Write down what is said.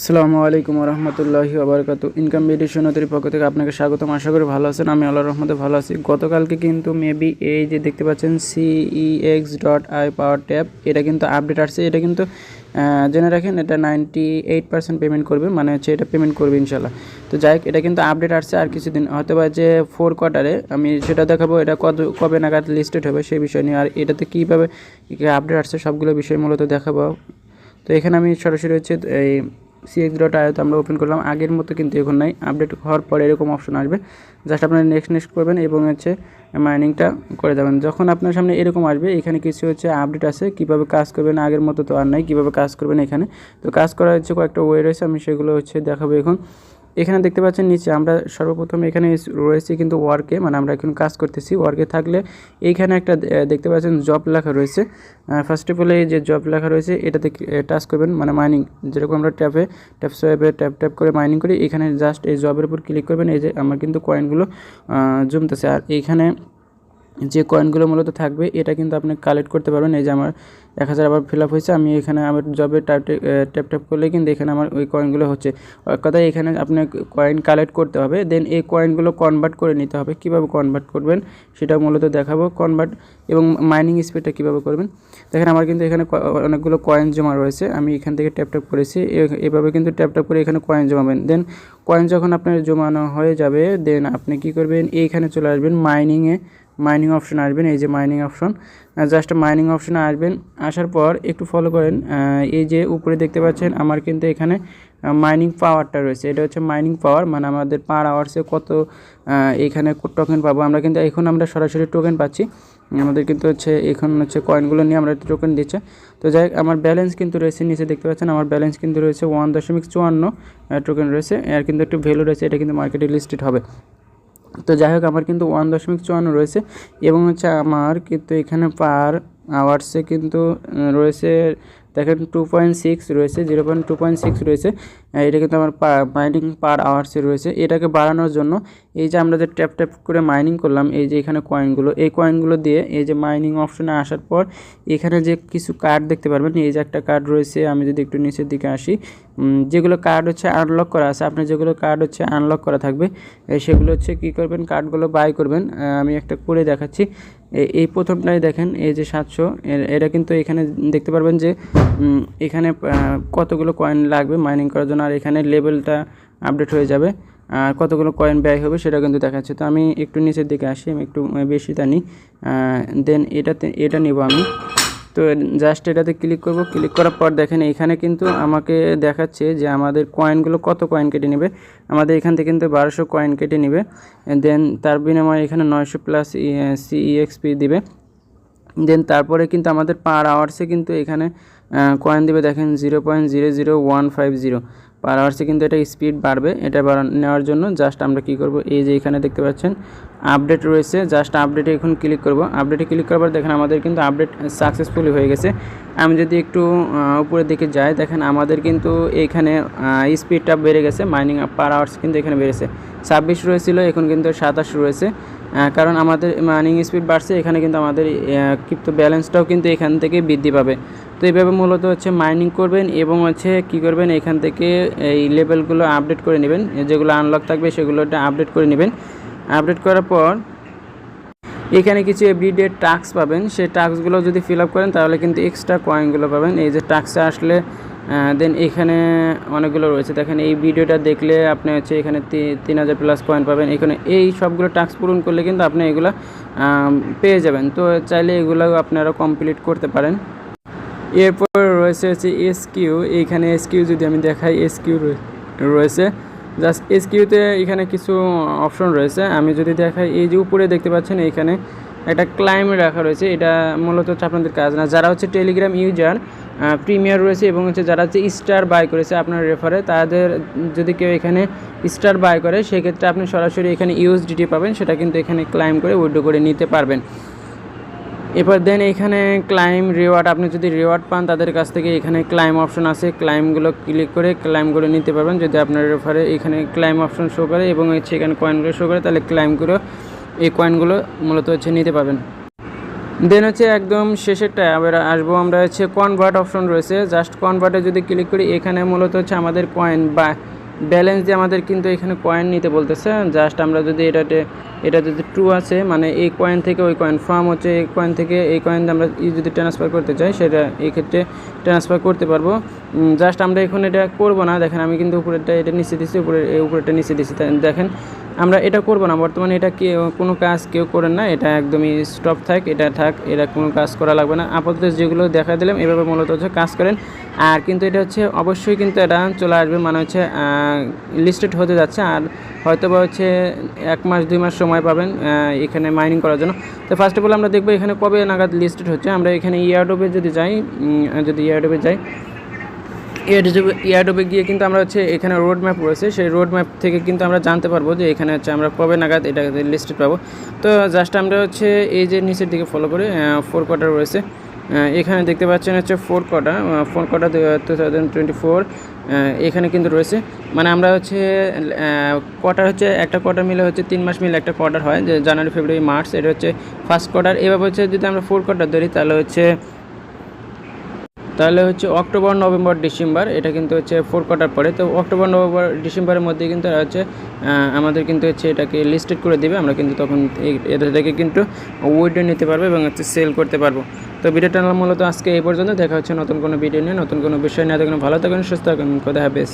আসসালামু আলাইকুম রহমতুল্লাহি আবরকাত ইনকাম সুনতির পক্ষ থেকে আপনাকে স্বাগতম। আশা করি ভালো আছেন। আমি আল্লাহ রহমতে ভালো আছি। গতকালকে কিন্তু মেবি এই যে দেখতে পাচ্ছেন CEX dot I power tab এটা কিন্তু আপডেট আসছে। এটা কিন্তু জেনে রাখেন, এটা নাইনটি এইট পার্সেন্ট পেমেন্ট করবে। মানে হচ্ছে এটা পেমেন্ট করবে ইনশাল্লাহ তো যাই হোক, এটা কিন্তু আপডেট আসছে আর কিছুদিন। হয়তো বা যে ফোর কোয়ার্টারে আমি সেটা দেখাবো, এটা কত, কবে নাগাদ লিস্টেড হবে সেই বিষয় নিয়ে। আর এটাতে কীভাবে আপডেট আসছে, সবগুলো বিষয় মূলত দেখাবো। তো এখানে আমি সরাসরি হচ্ছে এই সিএক্স ডট আয়তে আমরা ওপেন করলাম। আগের মতো কিন্তু এখন নাই। আপডেট হওয়ার পরে এরকম অপশন আসবে। জাস্ট আপনারা নেক্সট নেক্সট করবেন এবং হচ্ছে মাইনিংটা করে যাবেন। যখন আপনার সামনে এরকম আসবে, এখানে কিছু হচ্ছে আপডেট আছে। কীভাবে কাজ করবেন? আগের মতো তো আর নাই। কীভাবে কাজ করবেন এখানে? তো কাজ করার হচ্ছে কয়েকটা ওয়ে রয়েছে, আমি সেগুলো হচ্ছে দেখাবো এখন। এখানে দেখতে পাচ্ছেন নিচে আমরা সর্বপ্রথম এখানে রয়েছে কিন্তু ওয়ার্কে মানে আমরা এখন কাজ করতেছি। ওয়ার্কে থাকলে এইখানে একটা দেখতে পাচ্ছেন জব লেখা রয়েছে। ফার্স্ট অফ অল এই যে জব লেখা রয়েছে, এটাতে টাচ করবেন মানে মাইনিং যেরকম আমরা ট্যাপে ট্যাপ সোয়াইপে ট্যাপ ট্যাপ করে মাইনিং করি, এখানে জাস্ট এই জবের উপর ক্লিক করবেন, এই যে আমার কিন্তু কয়েনগুলো জমতেছে। আর এইখানে যে কয়েনগুলো মূলত থাকবে, এটা কিন্তু আপনি কালেক্ট করতে পারবেন। এই যে আমার এক হাজার আবার ফিল আপ হয়েছে, আমি এখানে আমার জবে ট্যাপ ট্যাপ ট্যাপ করলে কিন্তু এখানে আমার ওই কয়েনগুলো হচ্ছে। কথায় এখানে আপনি কয়েন কালেক্ট করতে হবে দেন এই কয়েনগুলো কনভার্ট করে নিতে হবে। কীভাবে কনভার্ট করবেন সেটা মূলত দেখাবো। কনভার্ট এবং মাইনিং স্পিডটা কীভাবে করবেন। দেখেন আমার কিন্তু এখানে অনেকগুলো কয়েন জমা রয়েছে, আমি এখান থেকে ট্যাপ ট্যাপ করেছি। এভাবে কিন্তু ট্যাপ ট্যাপ করে এখানে কয়েন জমাবেন। দেন কয়েন যখন আপনার জমানো হয়ে যাবে দেন আপনি কি করবেন? এইখানে চলে আসবেন মাইনিংয়ে মাইনিং অপশন আসবেন, এই যে মাইনিং অপশন জাস্ট মাইনিং অপশনে আসবেন। আসার পর একটু ফলো করেন। এই যে উপরে দেখতে পাচ্ছেন, আমার কিন্তু এখানে মাইনিং পাওয়ারটা রয়েছে। এটা হচ্ছে মাইনিং পাওয়ার মানে আমাদের পার আওয়ার্সে কত এখানে টোকেন পাবো। আমরা কিন্তু এখন আমরা সরাসরি টোকেন পাচ্ছি। আমাদের কিন্তু হচ্ছে, এখন হচ্ছে কয়েনগুলো নিয়ে আমরা টোকেন দিচ্ছে। তো যাই আমার ব্যালেন্স কিন্তু রয়েছে, নিচে দেখতে পাচ্ছেন, আমার ব্যালেন্স কিন্তু রয়েছে ওয়ান দশমিক চুয়ান্ন টোকেন রয়েছে। আর কিন্তু একটু ভ্যালু রয়েছে, এটা কিন্তু মার্কেটে লিস্টেড হবে। তো যাই হোক, আমার কিন্তু ওয়ান দশমিক চুয়ান্ন রয়েছে এবং হচ্ছে আমার কিন্তু এখানে পার আওয়ার্সে কিন্তু রয়েছে, দেখেন টু পয়েন্ট সিক্স রয়েছে zero point two point six রয়েছে। এটা কিন্তু আমার মাইনিং পার আওয়ার্সে রয়েছে। এটাকে বাড়ানোর জন্য এই যে আমরা যে ট্যাপ ট্যাপ করে মাইনিং করলাম, এই যে এখানে কয়েনগুলো এই কয়েনগুলো দিয়ে এই যে মাইনিং অপশনে আসার পর এখানে যে কিছু কার্ড দেখতে পারবেন, এই যে একটা কার্ড রয়েছে, আমি যদি একটু নিচের দিকে আসি যেগুলো কার্ড হচ্ছে আনলক করা আছে আপনার যেগুলো কার্ড হচ্ছে আনলক করা থাকবে সেগুলো হচ্ছে কী করবেন কার্ডগুলো বাই করবেন। আমি একটা করে দেখাচ্ছি। এই প্রথমটাই দেখেন, এই যে সাতশো এটা কিন্তু এখানে দেখতে পারবেন যে এখানে কতগুলো কয়েন লাগবে মাইনিং করার জন্য, আর এখানে লেভেলটা আপডেট হয়ে যাবে, আর কতগুলো কয়েন ব্যয় হবে সেটা কিন্তু দেখাচ্ছে। তো আমি একটু নিচের দিকে আসি, আমি একটু বেশি তা নিই দেন এটাতে, এটা নিব আমি। তো জাস্ট এটাতে ক্লিক করব। ক্লিক করার পর দেখেন এখানে কিন্তু আমাকে দেখাচ্ছে যে আমাদের কয়েনগুলো কত কয়েন কেটে নেবে। আমাদের এখান থেকে কিন্তু বারোশো কয়েন কেটে নেবে। দেন তার বিনিময়ে এখানে নয়শো প্লাস সিইএক্সপি দিবে। দেন তারপরে কিন্তু আমাদের পার আওয়ার্সে কিন্তু এখানে কয়েন দেবে দেখেন zero point zero zero one five zero per আওয়ার্সে কিন্তু এটা স্পিড বাড়বে, এটা বাড়ানো নেওয়ার জন্য জাস্ট আমরা কি করব? এই যে এখানে দেখতে পাচ্ছেন আপডেট রয়েছে জাস্ট আপডেটে এখন ক্লিক করব। আপডেটে ক্লিক করার পর দেখেন আমাদের কিন্তু আপডেট সাকসেসফুলি হয়ে গেছে। আমি যদি একটু উপরের দিকে যাই, দেখেন আমাদের কিন্তু এখানে স্পিডটা বেড়ে গেছে মাইনিং পার আওয়ার্স কিন্তু এখানে বেড়েছে। ছাব্বিশ রয়েছিল, এখন কিন্তু সাতাশ রয়েছে। কারণ আমাদের মাইনিং স্পিড বাড়ছে, এখানে কিন্তু আমাদের ক্রিপ্টো ব্যালেন্সটাও কিন্তু এখান থেকে বৃদ্ধি পাবে। তো এইভাবে মূলত হচ্ছে মাইনিং করবেন এবং হচ্ছে কি করবেন, এখান থেকে এই লেভেলগুলো আপডেট করে নেবেন। যেগুলো আনলক থাকবে সেগুলো আপডেট করে নেবেন। আপডেট করার পর এখানে কিছু এভরিডে টাস্ক পাবেন। সেই টাস্কগুলো যদি ফিল আপ করেন তাহলে কিন্তু এক্সট্রা কয়েনগুলো পাবেন। এই যে টাস্কে আসলে দেন এখানে অনেকগুলো রয়েছে। দেখেন এই ভিডিওটা দেখলে আপনি হচ্ছে এখানে তিন হাজার প্লাস পয়েন্ট পাবেন। এখানে এই সবগুলো টাস্ক পূরণ করলে কিন্তু আপনি এগুলো পেয়ে যাবেন। তো চাইলে এগুলো আপনারা কমপ্লিট করতে পারেন। এরপর রয়েছে হচ্ছে এসকিউ এইখানে এসকিউ যদি আমি দেখাই এসকিউ রয়েছে। জাস্ট এসকিউতে এখানে কিছু অপশন রয়েছে। আমি যদি দেখাই, এই যে উপরে দেখতে পাচ্ছেন এইখানে একটা ক্লাইম রাখা রয়েছে। এটা মূলত হচ্ছে আপনাদের কাজ না। যারা হচ্ছে টেলিগ্রাম ইউজার প্রিমিয়ার রয়েছে এবং হচ্ছে যারা হচ্ছে স্টার বাই করেছে আপনার রেফারে তাদের যদি কেউ এখানে স্টার বাই করে, সেক্ষেত্রে আপনি সরাসরি এখানে ইউএসডিটি পাবেন। সেটা কিন্তু এখানে ক্লাইম করে উইড্রো করে নিতে পারবেন। এবার দেন এখানে ক্লাইম রিওয়ার্ড আপনি যদি রিওয়ার্ড পান, তাদের কাছ থেকে এখানে ক্লাইম অপশন আছে। ক্লাইমগুলো ক্লিক করে ক্লাইমগুলো নিতে পারবেন। যদি আপনার রেফারে এখানে ক্লাইম অপশন শো করে এবং হচ্ছে এখানে কয়েনগুলো শো করে, তাহলে ক্লাইমগুলো এই কয়েনগুলো মূলত হচ্ছে নিতে পারবেন। দেন হচ্ছে একদম শেষেরটা, আবার আসব আমরা হচ্ছে কনভার্ট অপশন রয়েছে। জাস্ট কনভার্টে যদি ক্লিক করি, এখানে মূলত হচ্ছে আমাদের কয়েন বা ব্যালেন্স দিয়ে আমাদের কিন্তু এখানে কয়েন নিতে বলতেছে। জাস্ট আমরা যদি এটাতে এটা যদি ট্রু আছে মানে এই কয়েন থেকে ওই কয়েন ফার্ম হচ্ছে এই কয়েন থেকে এই কয়েন আমরা যদি ট্রান্সফার করতে চাই, সেটা এই ক্ষেত্রে ট্রান্সফার করতে পারব। জাস্ট আমরা এখন এটা করব না। দেখেন, আমি কিন্তু উপরেরটা এটা নিচে দিচ্ছি উপরে উপরেরটা নিচে দিচ্ছি দেখেন, আমরা এটা করব না। বর্তমানে এটা কে কোনো কাজ কেউ করেন না। এটা একদমই স্টপ থাক, এটা থাক, এটা কোনো কাজ করা লাগবে না। আপাতত যেগুলো দেখা দিলাম, এভাবে মূলত হচ্ছে কাজ করেন। আর কিন্তু এটা হচ্ছে অবশ্যই কিন্তু এটা চলে আসবে। মানে হচ্ছে লিস্টেড হতে যাচ্ছে। আর হয়তো বা হচ্ছে এক মাস, দুই মাস পাবেন এখানে মাইনিং করার জন্য। তো ফার্স্ট অফ অল আমরা দেখব এখানে কবে নাগাদ লিস্টেড হচ্ছে। আমরা এখানে ইয়ারডোবে যদি যাই যদি ইয়ারডোবে যাই ইয়ারডোবে ইয়ারডোবে গিয়ে কিন্তু আমরা হচ্ছে এখানে রোড ম্যাপ রয়েছে সেই রোড ম্যাপ থেকে কিন্তু আমরা জানতে পারব যে এখানে হচ্ছে আমরা কবে নাগাদ এটা লিস্টেড পাবো। তো জাস্ট আমরা হচ্ছে এই যে নিচের দিকে ফলো করে ফোর কোয়ার্টার রয়েছে এখানে দেখতে পাচ্ছেন হচ্ছে ফোর কটা ফোর কটা টু থাউজেন্ড টোয়েন্টি ফোর এখানে কিন্তু রয়েছে। মানে আমরা হচ্ছে কোয়ার্টার হচ্ছে, একটা কোয়ার্টার মিলে হচ্ছে তিন মাস মিলে একটা কোয়ার্টার হয়, যে জানুয়ারি, ফেব্রুয়ারি, মার্চ, এটা হচ্ছে ফার্স্ট কোয়ার্টার। এভাবে হচ্ছে যদি আমরা ফোর কোয়ার্টার ধরি, তাহলে হচ্ছে তাহলে হচ্ছে অক্টোবর, নভেম্বর, ডিসেম্বর, এটা কিন্তু হচ্ছে ফোর কোয়ার্টার পরে তো অক্টোবর, নভেম্বর, ডিসেম্বরের মধ্যে কিন্তু হচ্ছে আমাদের কিন্তু হচ্ছে এটাকে লিস্টেড করে দেবে। আমরা কিন্তু তখন এটা থেকে কিন্তু উইডো নিতে পারব এবং হচ্ছে সেল করতে পারব। তো ভিডিওটা মূলত আজকে এই পর্যন্ত। দেখা হচ্ছে নতুন কোনো ভিডিও নিয়ে, নতুন কোনো বিষয় নিয়ে। থাকুন ভালো থাকুন, সুস্থ থাকুন। কথা হাফেজ।